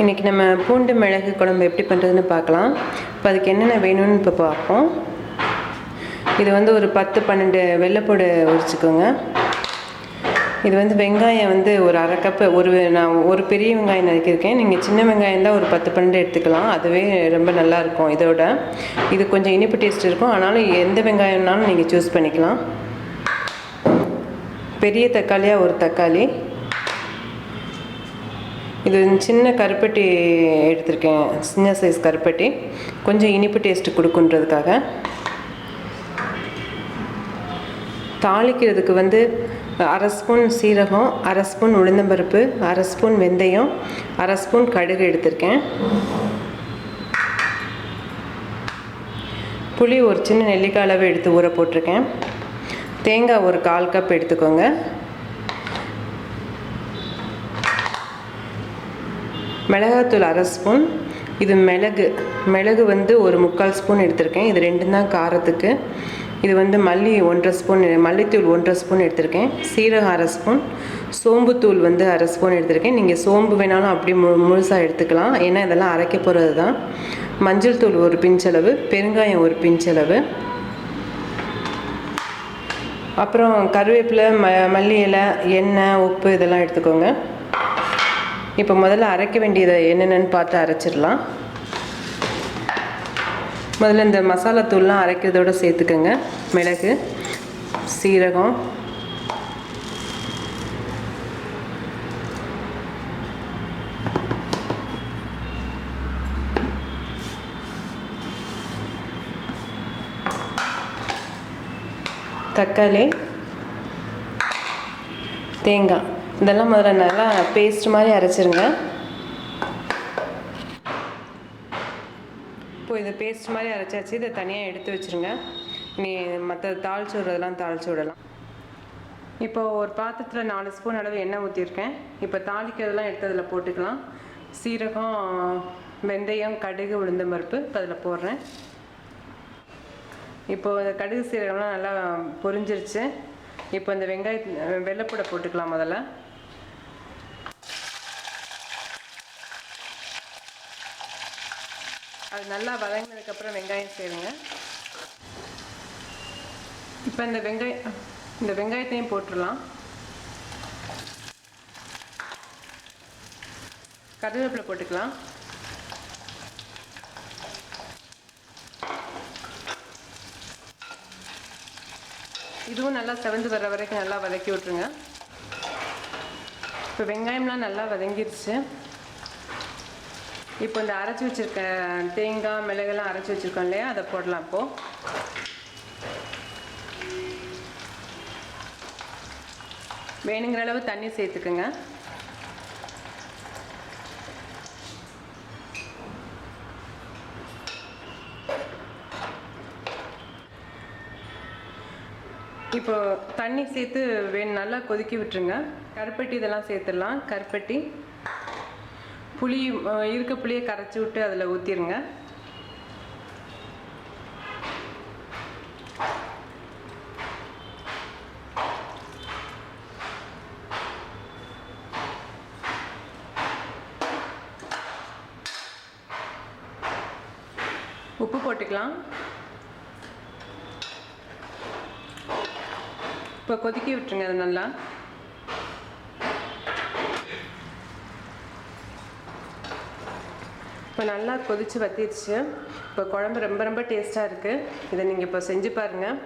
இன்றைக்கி நம்ம பூண்டு மிளகு குழம்பு எப்படி பண்ணுறதுன்னு பார்க்கலாம். இப்போ அதுக்கு என்னென்ன வேணும்னு இப்போ பார்ப்போம். இது வந்து ஒரு பத்து பன்னெண்டு வெள்ளைப்பூடு உரிச்சுக்கோங்க. இது வந்து வெங்காயம் வந்து ஒரு அரை கப்பு ஒரு நான் ஒரு பெரிய வெங்காயம் நறுக்கியிருக்கேன் நீங்கள் சின்ன வெங்காயம் தான் ஒரு பத்து பன்னெண்டு எடுத்துக்கலாம். அதுவே ரொம்ப நல்லா இருக்கும் இதோட. இது கொஞ்சம் இனிப்பு டேஸ்ட் இருக்கும். ஆனாலும் எந்த வெங்காயம்னாலும் நீங்கள் சூஸ் பண்ணிக்கலாம். பெரிய தக்காளியாக ஒரு தக்காளி. இது சின்ன கருப்பட்டி எடுத்திருக்கேன். சின்ன சைஸ் கருப்பட்டி. கொஞ்சம் இனிப்பு டேஸ்ட்டு கொடுக்குன்றதுக்காக. தாளிக்கிறதுக்கு வந்து அரை ஸ்பூன் சீரகம் அரை ஸ்பூன் உளுந்தம்பருப்பு அரை ஸ்பூன் வெந்தயம் அரை ஸ்பூன் கடுகு எடுத்திருக்கேன். புளி ஒரு சின்ன நெல்லிக்காய் அளவு எடுத்து ஊற போட்டிருக்கேன். தேங்காய் ஒரு கால் கப் எடுத்துக்கோங்க. மிளகாத்தூள் அரை ஸ்பூன். இது மிளகு. மிளகு வந்து ஒரு முக்கால் ஸ்பூன் எடுத்திருக்கேன். இது ரெண்டும் தான் காரத்துக்கு. இது வந்து மல்லி ஒன்றரை ஸ்பூன் மல்லித்தூள் ஒன்றரை ஸ்பூன் எடுத்திருக்கேன். சீரகம் அரை ஸ்பூன். சோம்புத்தூள் வந்து அரை ஸ்பூன் எடுத்திருக்கேன். நீங்கள் சோம்பு வேணாலும் அப்படி மு முழுசாக எடுத்துக்கலாம். ஏன்னா இதெல்லாம் அரைக்க போகிறது தான். மஞ்சள் தூள் ஒரு பிஞ்சளவு பெருங்காயம் ஒரு பிஞ்சளவு அப்புறம் கருவேப்பிலை ம மல்லி இலை எண்ணெய் உப்பு இதெல்லாம் எடுத்துக்கோங்க. இப்போ முதல்ல அரைக்க வேண்டியதை என்னென்னு பார்த்து அரைச்சிடலாம். முதல்ல இந்த மசாலா தூள்லாம் அரைக்கிறதோட சேர்த்துக்கோங்க. மிளகு சீரகம் தக்காளி தேங்காய். இதெல்லாம் முதல்ல நல்லா பேஸ்ட் மாதிரி அரைச்சிருங்க. இப்போ இதை பேஸ்ட் மாதிரி அரைச்சாச்சு இதை தனியாக எடுத்து வச்சுருங்க. நீ மற்ற தாளிச்சு விடுறதெல்லாம் தாளிச்சு விடலாம். இப்போ ஒரு பாத்திரத்தில் நாலு ஸ்பூன் அளவு எண்ணெய் ஊற்றிருக்கேன் இப்போ தாளிக்கிறதெல்லாம் எடுத்து அதில் போட்டுக்கலாம். சீரகம் வெந்தயம் கடுகு உளுந்த பருப்பு இப்போ அதில் போடுறேன். இப்போது இந்த கடுகு சீரகம்லாம் நல்லா பொரிஞ்சிருச்சு. இப்போ இந்த வெங்காய வெள்ளைப்பூடை போட்டுக்கலாம் முதல்ல. அது நல்லா வதங்கினதுக்கப்புறம் வெங்காயம் சேருங்க. இப்போ இந்த வெங்காயம் இந்த வெங்காயத்தையும் போட்டுடலாம். கருவேப்பிலை போட்டுக்கலாம். இதுவும் நல்லா செவந்து வர வரைக்கும் நல்லா வதக்கி விட்ருங்க இப்போ வெங்காயம்லாம் நல்லா வதங்கிருச்சு. இப்போ இந்த அரைச்சி வச்சுருக்க தேங்காய் மிளகெல்லாம் அரைச்சி வச்சுருக்கோம் இல்லையா? அதை போடலாம் இப்போது வேணுங்கிற அளவு தண்ணி சேர்த்துக்குங்க. இப்போ தண்ணி சேர்த்து வேணும் நல்லா கொதிக்க விட்டுருங்க. கருப்பட்டி இதெல்லாம் சேர்த்துடலாம். கருப்பட்டி. புளி இருக்க புளியை கரைச்சி விட்டு அதில் ஊற்றிடுங்க உப்பு போட்டுக்கலாம். இப்போ கொதிக்க விட்டுருங்க அது நல்லா. இப்போ நல்லா கொதித்து வத்திடுச்சு. இப்போ குழம்பு ரொம்ப ரொம்ப டேஸ்ட்டாக இருக்குது இதை நீங்கள் இப்போ செஞ்சு பாருங்கள்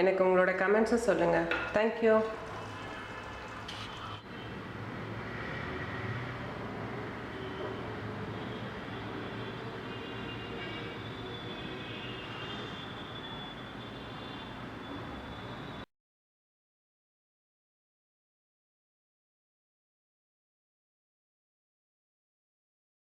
எனக்கு உங்களோட கமெண்ட்ஸை சொல்லுங்கள் தேங்க்யூ